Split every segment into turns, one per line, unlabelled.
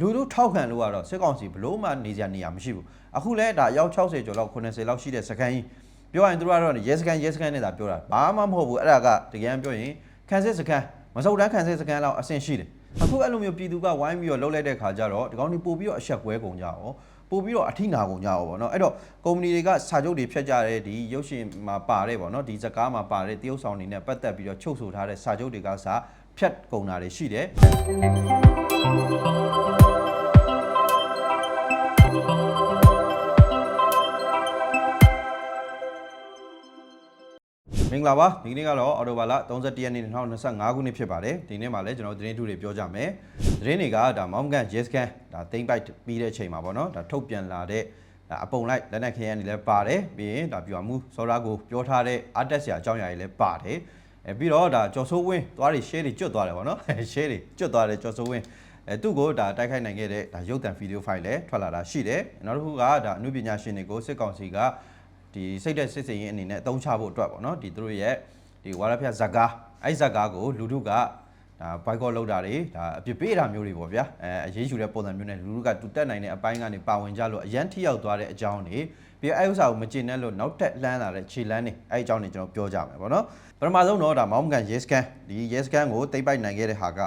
လူတို့ထောက်ခံလို့ကတော့စစ်ကောင်စီဘလို့မှနေကြနေရမရှိဘူးအခုလဲဒါအယောက်60ကျော်လောက်80လောက်ရှိတဲ့စကန်ကြီးပြောရရင်တို့ကတော့ရဲစကန်ရဲစကန်နဲ့သာပြောတာဘာမှမဟုတ်ဘူးအဲ့ဒါကတကယ်ပြောရင်ခန်းစစ်စကန်မစုံတန်းခန်းစစ်စကန်လောက်အဆင့်ရှိတယ်အခုအဲ့လိုမျိုးပြည်သူကဝိုင်းပြီးတော့လှုပ်လိုက်တဲ့ခါကျတော့ဒီကောင်တွေပို့ပြီးတော့အဆက်ကွဲကုန်ကြအောင်ပို့ပြီးတော့အထိနာကုန်ကြအောင်ပေါ့နော်အဲ့တော့ကုမ္ပဏီတွေကစာချုပ်တွေဖြတ်ကြတဲ့ဒီရုပ်ရှင်မှာပါတဲ့ပေါ့နော်ဒီဇကားမှာပါတဲ့တရုပ်ဆောင်တွေနဲ့ပတ်သက်ပြီးတော့ချုပ်ဆိုထားတဲ့စာချုပ်တွေကစာဖြတ်ကုန်တာတွေရှိတယ် မင်္ဂလာပါဒီနေ့ကတော့အော်တိုဘာလ31ရက်နေ့2025ခုနှစ်ဖြစ်ပါတယ်ဒီနေ့မှာလည်းကျွန်တော်သတင်းထုတွေပြောကြမယ်သတင်းတွေကဒါမောင်းကန် yes can ဒါသိမ့်ပိုက်ပြီးတဲ့ချိန်မှာပေါ့နော်ဒါထုတ်ပြန်လာတဲ့ဒါအပုံလိုက်လက်နက်ခဲယမ်းတွေလည်းပါတယ်ပြီးရင်ဒါပြူမှုစောရာကိုပြောထားတဲ့ artist ရာအကြောင်းအရာတွေလည်းပါတယ်အဲပြီးတော့ဒါကျော်စိုးဝင်းသွားတွေ share တွေကျွတ်သွားတယ်ပေါ့နော် share တွေကျွတ်သွားတယ်ကျော်စိုးဝင်းအဲသူ့ကိုဒါတိုက်ခိုက်နိုင်ခဲ့တဲ့ဒါရုပ်သံဗီဒီယိုဖိုင်လည်းထွက်လာတာရှိတယ်နောက်တစ်ခုကဒါအမှုပညာရှင်တွေကိုစစ်ကောင်စီက ဒီစိတ်သက်စစ်စင်ရင်အနေနဲ့အသုံးချဖို့အတွက်ပေါ့နော်ဒီသူတို့ရဲ့ဒီဝါရဖျက်ဇကားအဲ့ဇကားကိုလူထုကဒါဘိုက်ကော့လောက်တာတွေဒါအပြစ်ပေးတာမျိုးတွေပေါ့ဗျာအဲအရေးယူတဲ့ပုံစံမျိုးနဲ့လူထုကတူတက်နိုင်တဲ့အပိုင်းကနေပါဝင်ကြလို့အရန်ထိရောက်သွားတဲ့အကြောင်းတွေပြီးအဲ့ဥစ္စာကိုမကျင်တဲ့လို့နောက်တက်လှမ်းလာတဲ့ခြေလမ်းတွေအဲ့အကြောင်းတွေကျွန်တော်ပြောကြမယ်ပေါ့နော်ပထမဆုံးတော့ဒါမောင်းကန် yes can ဒီ yes can ကိုတိတ်ပိုက်နိုင်ခဲ့တဲ့ဟာက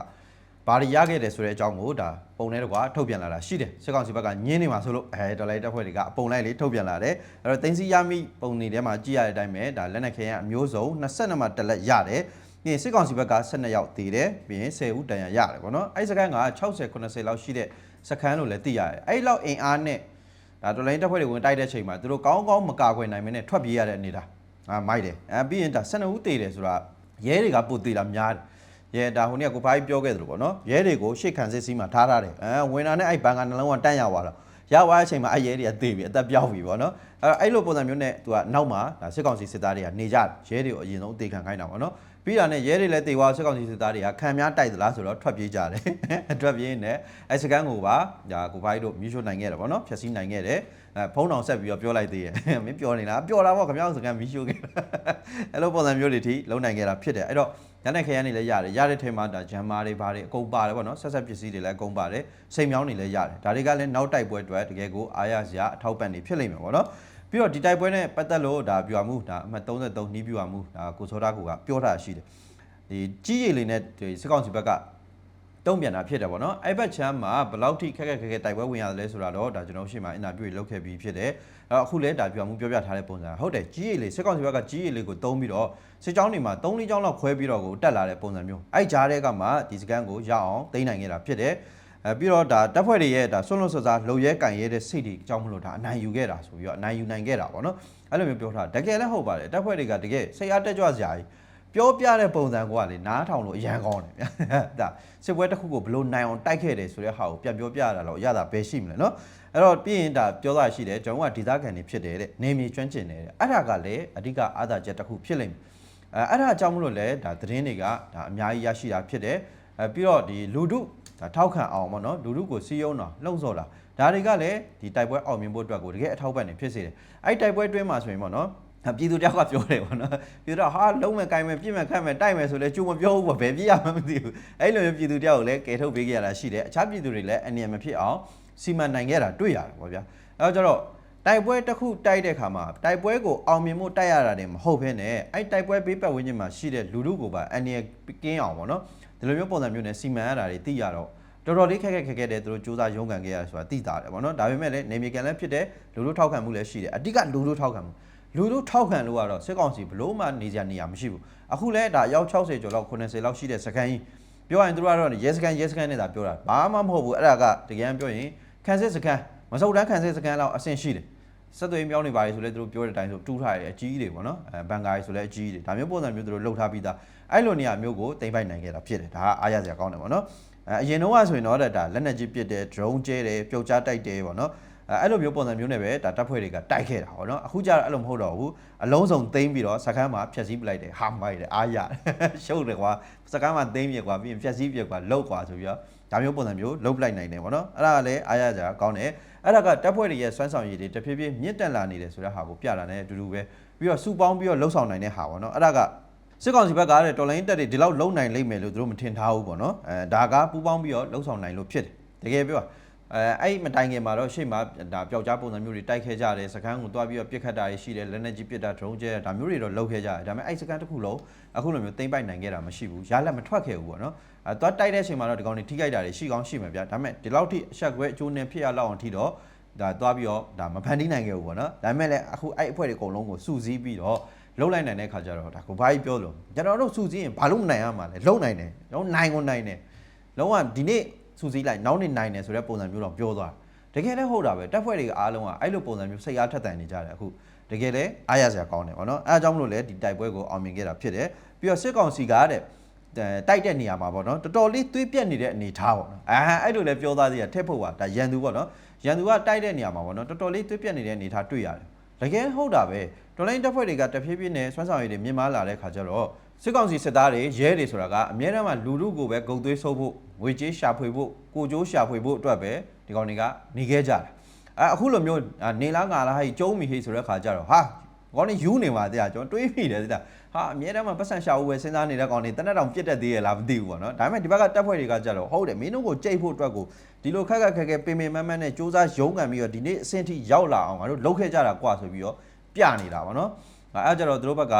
ဘာတွေရခဲ့တယ်ဆိုတဲ့အကြောင်းကိုဒါပုံနဲ့တကွာထုတ်ပြန်လာတာရှိတယ်စစ်ကောင်စီဘက်ကညင်းနေမှာဆိုလို့အဲဒေါ်လာတက်ဖွဲ့တွေကအပုံလိုက်လေးထုတ်ပြန်လာတယ်အဲ့တော့တင်စီရမိပုံနေထဲမှာကြည့်ရတဲ့အတိုင်းပဲဒါလက်နက်ခဲယမ်းအမျိုးစုံ22မှာတက်လက်ရတယ်ပြီးရင်စစ်ကောင်စီဘက်က12ယောက်တည်တယ်ပြီးရင်10ဦးတန်ရရတယ်ဗောနော်အဲ့စကန်က60 90လောက်ရှိတဲ့စခန်းလို့လည်းသိရတယ်အဲ့လောက်အင်အားနဲ့ဒါဒေါ်လာတက်ဖွဲ့တွေဝင်တိုက်တဲ့ချိန်မှာသူတို့ကောင်းကောင်းမကာကွယ်နိုင်မင်းနဲ့ထွက်ပြေးရတဲ့အနေဒါအာမိုက်တယ်အဲပြီးရင်ဒါ12ဦးတည်တယ်ဆိုတာရဲတွေကပိုတည်တာများတယ် ရဲဒါဟိုနေ့ကကိုဖိုင်းပြောခဲ့သလိုပေါ့နော်ရဲတွေကိုရှေ့ခံစစ်စီးမှာထားထားတယ်အဲဝင်တာနဲ့အဲ့ဘန်ကနှလုံးကတန့်ရသွားတာရသွားတဲ့အချိန်မှာအဲ့ရဲတွေကသေပြီအသက်ပြောက်ပြီပေါ့နော်အဲအဲ့လိုပုံစံမျိုးနဲ့သူကနောက်မှာဒါစစ်ကောင်စီစစ်သားတွေကနေကြရဲတွေကိုအရင်ဆုံးအသေးခံခိုင်းတာပေါ့နော်ပြီးတာနဲ့ရဲတွေလည်းတေသွားစစ်ကောင်စီစစ်သားတွေကခံများတိုက်သလားဆိုတော့ထွက်ပြေးကြတယ်ထွက်ပြေးနေအဲ့စကန်ကိုပါဒါကိုဖိုင်းတို့မြူးရှိုးနိုင်ခဲ့တယ်ပေါ့နော်ဖြည့်ဆည်းနိုင်ခဲ့တယ်အဲဖုံးတော်ဆက်ပြီးတော့ပြောလိုက်သေးရဲ့မင်းပြောနေလားပြောတာပေါ့ခင်ဗျားစကန်မြူးရှိုးခဲ့အဲ့လိုပုံစံမျိုးတွေထိလုံနိုင်ခဲ့တာဖြစ်တယ်အဲ့တော့ ညနေခရမ်းနေလည်းရတယ်ရတဲ့ထဲမှာဒါဂျမ်မာတွေဘာတွေအကုန်ပါတယ်ပေါ့နော်ဆက်ဆက်ပစ္စည်းတွေလည်းအကုန်ပါတယ်စိမ်မြောင်းတွေလည်းရတယ်ဒါတွေကလည်းနောက်တိုက်ပွဲအတွက်တကယ်ကိုအားရစရာအထောက်ပံ့တွေဖြစ်လိမ့်မယ်ပေါ့နော်ပြီးတော့ဒီတိုက်ပွဲနဲ့ပတ်သက်လို့ဒါပြွာမှုဒါအမှတ်33နှီးပြွာမှုဒါကိုစောတာကိုကပြောထားရှိတယ်ဒီကြီးရည်လေးနဲ့ဒီစစ်ကောင်စီဘက်က တုံ့ပြန်တာဖြစ်တယ်ပေါ့နော်အဲ့ဘက်ချမ်းမှာဘယ်လောက်ထိခက်ခက်ခက်ခက်တိုက်ပွဲဝင်ရတယ်လဲဆိုတာတော့ဒါကျွန်တော်ရှေ့မှာအင်တာဗျူးတွေလုပ်ခဲ့ပြီးဖြစ်တယ်အဲ့တော့အခုလဲဒါပြွာမှုပြောပြထားတဲ့ပုံစံဟုတ်တယ်ကြီးရည်လေးစစ်ကောင်စီဘက်ကကြီးရည်လေးကိုတုံးပြီးတော့စစ်ကြောင်းတွေမှာ3လေးကြောင်းလောက်ခွဲပြီးတော့ကိုတက်လာတဲ့ပုံစံမျိုးအဲ့ကြားတဲ့ကမှဒီစကန်ကိုရအောင်သိမ်းနိုင်ခဲ့တာဖြစ်တယ်အဲပြီးတော့ဒါတပ်ဖွဲ့တွေရဲ့ဒါဆွန့်လွတ်ဆွစားလုံရဲကင်ရဲတဲ့စိတ်တွေအကြောင်းမလို့ဒါအနိုင်ယူခဲ့တာဆိုပြီးတော့အနိုင်ယူနိုင်ခဲ့တာပေါ့နော်အဲ့လိုမျိုးပြောထားတကယ်လည်းဟုတ်ပါတယ်တပ်ဖွဲ့တွေကတကယ်စိတ်အားတက်ကြွစရာကြီး ပြောပြတဲ့ပုံစံကလေနားထောင်လို့အရန်ကောင်းတယ်ဗျာဒါစစ်ပွဲတစ်ခုကိုဘလို့နိုင်အောင်တိုက်ခဲ့တယ်ဆိုတဲ့ဟာကိုပြန်ပြောပြရတာတော့ရတာပဲရှိမလဲနော်အဲ့တော့ပြီးရင်ဒါပြောတာရှိတယ်ကျွန်တော်ကဒေသခံတွေဖြစ်တယ်တဲ့နေမြေကျွမ်းကျင်တယ်တဲ့အဲ့ဒါကလည်းအဓိကအာသာချက်တစ်ခုဖြစ်လိမ့်မယ်အဲအဲ့ဒါအကြောင်းမလို့လဲဒါသတင်းတွေကဒါအများကြီးရရှိတာဖြစ်တယ်အဲပြီးတော့ဒီလူဒုဒါထောက်ခံအောင်ပေါ့နော်လူဒုကိုစီးယုံတာလှုံ့ဆော်တာဒါတွေကလည်းဒီတိုက်ပွဲအောင်မြင်ဖို့အတွက်ကိုတကယ်အထောက်ပံ့နေဖြစ်စေတယ်အဲ့တိုက်ပွဲတွင်းမှာဆိုရင်ပေါ့နော် ပြည်သူတယောက်ကပြောတယ်ပေါ့နော်ပြည်သူတော့ဟာလုံးမဲ့ကိုင်းမဲ့ပြစ်မဲ့ခတ်မဲ့တိုက်မဲ့ဆိုလဲကြုံမပြောဘူးပေါ့ဘယ်ပြစ်ရမှမသိဘူးအဲ့လိုမျိုးပြည်သူတယောက်ကိုလည်းကယ်ထုတ်ပေးခဲ့ရတာရှိတယ်အခြားပြည်သူတွေလည်းအနေမဖြစ်အောင်စီမံနိုင်ခဲ့တာတွေ့ရတယ်ပေါ့ဗျာအဲတော့ကျတော့တိုက်ပွဲတစ်ခုတိုက်တဲ့ခါမှာတိုက်ပွဲကိုအောင်မြင်မှုတိုက်ရတာတွေမဟုတ်ဘဲနဲ့အဲ့တိုက်ပွဲဘေးပတ်ဝန်းကျင်မှာရှိတဲ့လူလူကိုပါအန်ရကင်းအောင်ပေါ့နော်ဒီလိုမျိုးပုံစံမျိုးနဲ့စီမံရတာတွေသိရတော့တော်တော်လေးခက်ခက်ခက်ခက်တဲ့သူတို့စူးစမ်းရုန်းကန်ခဲ့ရဆိုတာသိတာတယ်ပေါ့နော်ဒါပေမဲ့လည်းနေမြေကန်လည်းဖြစ်တဲ့လူလူထောက်ခံမှုလည်းရှိတယ်အဓိကလူလူထောက်ခံမှု လူလူထောက်ခံလို့ကတော့စစ်ကောင်စီဘလို့မှနေကြနေရမရှိဘူးအခုလဲဒါရောက်60ကျော်လောက်90လောက်ရှိတဲ့စကန်ကြီးပြောရရင်တို့ကတော့ရဲစကန်ရဲစကန်နဲ့သာပြောတာဘာမှမဟုတ်ဘူးအဲ့ဒါကတကယ်ပြောရင်ခန်းစစ်စကန်မစုံတန်းခန်းစစ်စကန်လောက်အဆင့်ရှိတယ်ဆက်သွယ်ပြောင်းနေပါလေဆိုလဲသူတို့ပြောတဲ့အတိုင်းဆိုတူးထားရတယ်အကြီးတွေပေါ့နော်အဲဘန်ကာရီဆိုလဲအကြီးတွေဒါမျိုးပုံစံမျိုးသူတို့လှုပ်ထားပြီးသားအဲ့လိုနေရာမျိုးကိုတင်ပိုက်နိုင်ခဲ့တာဖြစ်တယ်ဒါကအားရစရာကောင်းတယ်ပေါ့နော်အဲအရင်တော့ကဆိုရင်တော့ဒါလက်နက်ကြီးပစ်တယ် drone ကျဲတယ်ပြုတ်ချတိုက်တယ်ပေါ့နော် အဲအဲ့လိုမျိုးပုံစံမျိုးနဲ့ပဲဒါတပ်ဖွဲ့တွေကတိုက်ခဲ့တာပေါ့နော်အခုကျတော့အဲ့လိုမဟုတ်တော့ဘူးအလုံးစုံသိမ်းပြီးတော့စကမ်းမှာဖျက်ဆီးပလိုက်တယ်ဟာမိုက်တယ်အားရရှုပ်တယ်ကွာစကမ်းမှာသိမ်းပြကွာပြီးရင်ဖျက်ဆီးပြကွာလောက်ကွာဆိုပြီးတော့ဒါမျိုးပုံစံမျိုးလုတ်ပလိုက်နိုင်တယ်ပေါ့နော်အဲ့ဒါကလည်းအားရစရာကောင်းတယ်အဲ့ဒါကတပ်ဖွဲ့တွေရဲ့စွမ်းဆောင်ရည်တွေတဖြည်းဖြည်းမြင့်တက်လာနေတယ်ဆိုတဲ့ဟာကိုပြတာနဲ့အတူတူပဲပြီးတော့စုပေါင်းပြီးတော့လှုပ်ဆောင်နိုင်တဲ့ဟာပေါ့နော်အဲ့ဒါကစစ်ကောင်စီဘက်ကတဲ့တော်လိုင်းတက်တွေဒီလောက်လုံနိုင်လိမ့်မယ်လို့သူတို့မထင်ထားဘူးပေါ့နော်အဲဒါကပူးပေါင်းပြီးတော့လှုပ်ဆောင်နိုင်လို့ဖြစ်တယ်တကယ်ပြော အဲအဲ့မတိုင်ခင်မှာတော့ရှေ့မှာဒါပျောက်ကြားပုံစံမျိုးတွေတိုက်ခဲကြတယ်စကန်ကိုတွားပြီးတော့ပြစ်ခတ်တာတွေရှိတယ်လက်နက်ကြီးပစ်တာ drone ကျဲတာဒါမျိုးတွေတော့လုပ်ခဲ့ကြတယ်ဒါပေမဲ့အဲ့စကန်တစ်ခုလုံးအခုလိုမျိုးသိမ့်ပိုက်နိုင်ခဲ့တာမရှိဘူးရလက်မထွက်ခဲ့ဘူးပေါ့နော်အဲတွားတိုက်တဲ့အချိန်မှာတော့ဒီကောင်တွေထိခိုက်တာတွေရှိကောင်းရှိမှာဗျာဒါပေမဲ့ဒီလောက်ထိအဆက်ကွဲအကျိုးနဲ့ဖြစ်ရလောက်အောင်ထိတော့ဒါတွားပြီးတော့ဒါမဖန်တီးနိုင်ခဲ့ဘူးပေါ့နော်ဒါပေမဲ့လည်းအခုအဲ့အဖွဲ့တွေအကုန်လုံးကိုစုစည်းပြီးတော့လုံးလိုက်နိုင်တဲ့ခါကျတော့ဒါကိုဘာကြီးပြောလို့ကျွန်တော်တို့စုစည်းရင်ဘာလို့မနိုင်ရမှာလဲလုံးနိုင်တယ်ကျွန်တော်နိုင်ကိုနိုင်တယ်လုံးဝဒီနေ့ စူးစီးလိုက်နောက်နေ့နိုင်တယ်ဆိုတဲ့ပုံစံမျိုးတော့ပြောသွားတယ်တကယ်လည်းဟုတ်တာပဲတက်ဖွဲ့တွေကအားလုံးကအဲ့လိုပုံစံမျိုးစိတ်အားထက်သန်နေကြတယ်အခုတကယ်လည်းအားရစရာကောင်းတယ်ဗောနော်အဲအကြောင်းမလို့လည်းဒီတိုက်ပွဲကိုအောင်မြင်ခဲ့တာဖြစ်တယ်ပြီးတော့စစ်ကောင်စီကတဲ့တိုက်တဲ့နေရာမှာဗောနော်တော်တော်လေးသွေးပြက်နေတဲ့အနေထားဗောနော်အာအဲ့လိုလည်းပြောသားသေးရထက်ဖို့ပါဒါရန်သူဗောနော်ရန်သူကတိုက်တဲ့နေရာမှာဗောနော်တော်တော်လေးသွေးပြက်နေတဲ့အနေထားတွေ့ရတယ်တကယ်ဟုတ်တာပဲတော်လိုင်းတက်ဖွဲ့တွေကတဖြည်းဖြည်းနဲ့ဆွမ်းဆောင်ရည်တွေမြင်မာလာတဲ့ခါကျတော့ စစ်ကောင်စီစစ်သားတွေရဲတွေဆိုတာကအများတမ်းမှလူလူကိုပဲဂုံသွေးဆုပ်ဖို့ငွေကြေးရှာဖွေဖို့ကိုကြိုးရှာဖွေဖို့အတွက်ပဲဒီကောင်တွေကနေခဲ့ကြတာအဲအခုလိုမျိုးအာနေလားငါလားဟဲ့ကျုံးမိဟိဆိုတဲ့ခါကျတော့ဟာကောင်တွေယူနေပါတဲ့ကျွန်တော်တွေးမိတယ်တဲ့ဟာအများတမ်းမှပတ်စံရှာဖို့ပဲစဉ်းစားနေတဲ့ကောင်တွေတနက်တောင်ပြစ်တတ်သေးရဲ့လားမသိဘူးပေါ့နော်ဒါပေမဲ့ဒီဘက်ကတပ်ဖွဲ့တွေကကြတော့ဟုတ်တယ်မင်းတို့ကိုကြိတ်ဖို့အတွက်ကိုဒီလိုခက်ခက်ခက်ခဲပင်ပင်မန်းမန်းနဲ့စူးစမ်းရုန်းကန်ပြီးတော့ဒီနေ့အဆင့်ထိရောက်လာအောင်ငါတို့လုပ်ခဲ့ကြတာကွာဆိုပြီးတော့ပြနေတာပေါ့နော်အဲအဲ့ကြတော့သူတို့ဘက်က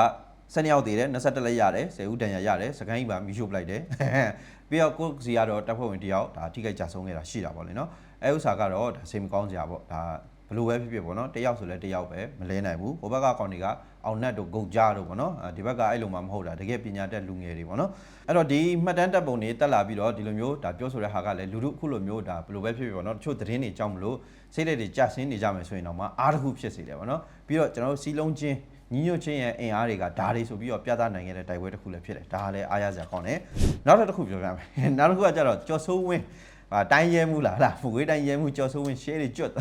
ဆယ်နှစ်ယောက်သေးတယ်21လက်ရတယ်10ဦးတန်ရရတယ်စကိုင်းပါမီရှို့ပလိုက်တယ်ပြီးတော့ကိုစီကတော့တပ်ဖွဲ့ဝင်တယောက်ဒါထိခိုက်ကြဆုံးခဲ့တာရှိတာပေါ့လေနော်အဲဥစ္စာကတော့ဒါစိတ်မကောင်းစရာပေါ့ဒါဘလို့ပဲဖြစ်ဖြစ်ပေါ့နော်တယောက်ဆိုလဲတယောက်ပဲမလဲနိုင်ဘူးဟိုဘက်ကကောင်တွေကအောင်နတ်တို့ဂုတ်ကြားတို့ပေါ့နော်ဒီဘက်ကအဲ့လိုမှမဟုတ်တာတကယ်ပညာတတ်လူငယ်တွေပေါ့နော်အဲ့တော့ဒီမှတ်တမ်းတပ်ပုံတွေတက်လာပြီးတော့ဒီလိုမျိုးဒါပြောဆိုတဲ့ဟာကလည်းလူတို့အခုလိုမျိုးဒါဘလို့ပဲဖြစ်ဖြစ်ပေါ့နော်တချို့သတင်းတွေကြောင်းမလို့စိတ်လက်တွေကြဆင်းနေကြမယ်ဆိုရင်တော့မှအားတစ်ခုဖြစ်စေတယ်ပေါ့နော်ပြီးတော့ကျွန်တော်တို့စီလုံးချင်း ညီညွတ်ချင်းရဲ့အင်အားတွေကဒါတွေဆိုပြီးတော့ပြသနိုင်ခဲ့တဲ့တိုက်ပွဲတစ်ခုလည်းဖြစ်တယ်ဒါလည်းအားရစရာကောင်းတယ်နောက်တစ်ခုပြောပြမယ်နောက်တစ်ခုကကျတော့ကျော်စိုးဝင်းဟာတိုင်းရဲမှုလားလားမကွေးတိုင်းရဲမှုကျော်စိုးဝင်းရှဲတွေကျွတ်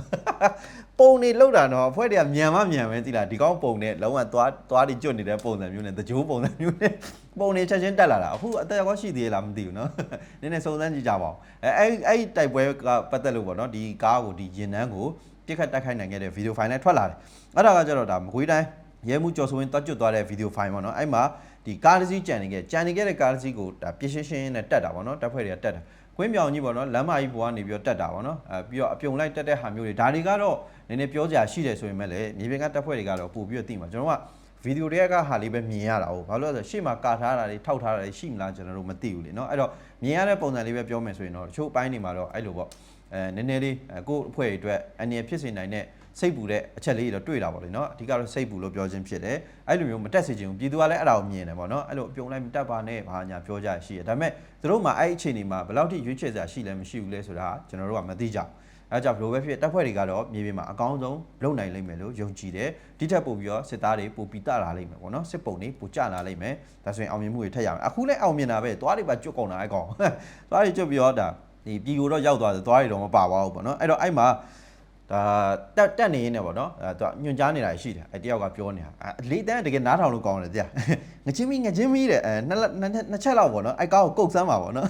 ပုံနေလောက်တာတော့အဖွဲ့တွေကမြန်မမြန်ပဲသိလားဒီကောင်းပုံနဲ့လုံးဝသွားသွားတွေကျွတ်နေတဲ့ပုံစံမျိုးနဲ့တကြိုးပုံစံမျိုးနဲ့ပုံနေချက်ချင်းတက်လာတာအခုအသက်ရောရှိသေးလားမသိဘူးเนาะနည်းနည်းစုံစမ်းကြည့်ကြပါဦးအဲအဲ့အဲ့တိုက်ပွဲကပတ်သက်လို့ပေါ့เนาะဒီကားကိုဒီရင်နှန်းကိုပြစ်ခတ်တိုက်ခိုက်နိုင်ခဲ့တဲ့ဗီဒီယိုဖိုင်နဲ့ထွက်လာတယ်အဲ့ဒါကကျတော့ဒါမကွေးတိုင်း ရဲမှုကျော်ဆိုရင်တွတ်ကျွတ်သွားတဲ့ဗီဒီယိုဖိုင်ပေါ့နော်အဲ့မှာဒီကားတစ်စီးကြံနေခဲ့ကြံနေခဲ့တဲ့ကားတစ်စီးကိုဒါပြရှင်းရှင်းနဲ့တက်တာပေါ့နော်တက်ဖွဲ့တွေကတက်တာကွင်းပြောင်ကြီးပေါ့နော်လမ်းမကြီးပေါ်ကနေပြီးတော့တက်တာပေါ့နော်အဲပြီးတော့အပြုံလိုက်တက်တဲ့ဟာမျိုးတွေဒါတွေကတော့နည်းနည်းပြောစရာရှိတယ်ဆိုရင်မဲ့လေမြေပြင်ကတက်ဖွဲ့တွေကတော့ပို့ပြီးတော့သိမှာကျွန်တော်ကဗီဒီယိုတွေကဟာလေးပဲမြင်ရတာဟုတ်ဘာလို့လဲဆိုတော့ရှေ့မှာကာထားတာတွေထောက်ထားတာတွေရှိမလားကျွန်တော်တို့မသိဘူးလေเนาะအဲ့တော့မြင်ရတဲ့ပုံစံလေးပဲပြောမယ်ဆိုရင်တော့တချို့အပိုင်းတွေမှာတော့အဲ့လိုပေါ့အဲနည်းနည်းလေးကိုယ့်အဖွဲ့တွေအတွက်အနေဖြစ်စေနိုင်တဲ့ စိတ်ပူတဲ့အချက်လေးတွေတော့တွေ့တာပေါ့လေနော်အဓိကတော့စိတ်ပူလို့ပြောခြင်းဖြစ်တယ်အဲ့လိုမျိုးမတက်စေချင်ဘူးပြည်သူကလည်းအဲ့ဒါကိုမြင်တယ်ပေါ့နော်အဲ့လိုအပြုံလိုက်မတက်ပါနဲ့ဘာညာပြောကြရှိတယ်ဒါပေမဲ့သူတို့မှအဲ့ဒီအခြေအနေမှာဘယ်လောက်ထိရွေးချယ်စရာရှိလဲမရှိဘူးလဲဆိုတာကျွန်တော်တို့ကမသိကြဘူးအဲကြောင့်ဘလိုပဲဖြစ်တပ်ဖွဲ့တွေကတော့မြေပြင်မှာအကောင်းဆုံးလုပ်နိုင်လိမ့်မယ်လို့ယုံကြည်တယ်ဒီထက်ပိုပြီးတော့စစ်သားတွေပိုပြီးတလာလိမ့်မယ်ပေါ့နော်စစ်ပုံတွေပိုကျလာလိမ့်မယ်ဒါဆိုရင်အောင်မြင်မှုတွေထက်ရမယ်အခုလည်းအောင်မြင်တာပဲသွားတွေပါကျွတ်ကုန်တာအကောင်သွားတွေကျွတ်ပြီးတော့ဒါဒီပြည်ကိုတော့ရောက်သွားတယ်သွားတွေတော့မပါပါဘူးပေါ့နော်အဲ့တော့အဲ့မှာ ဒါတက်တက်နေနေပေါ့နော်အဲသူညွန်ကြားနေတာရှိတယ်အဲတယောက်ကပြောနေတာအလေးတန်းတကယ်နားထောင်လို့ကောင်းတယ်တရားငချင်းမီငချင်းမီတဲ့အဲနှစ်နှစ်ချက်လောက်ပေါ့နော်အဲကောက်ကိုကုတ်စမ်းပါပေါ့နော်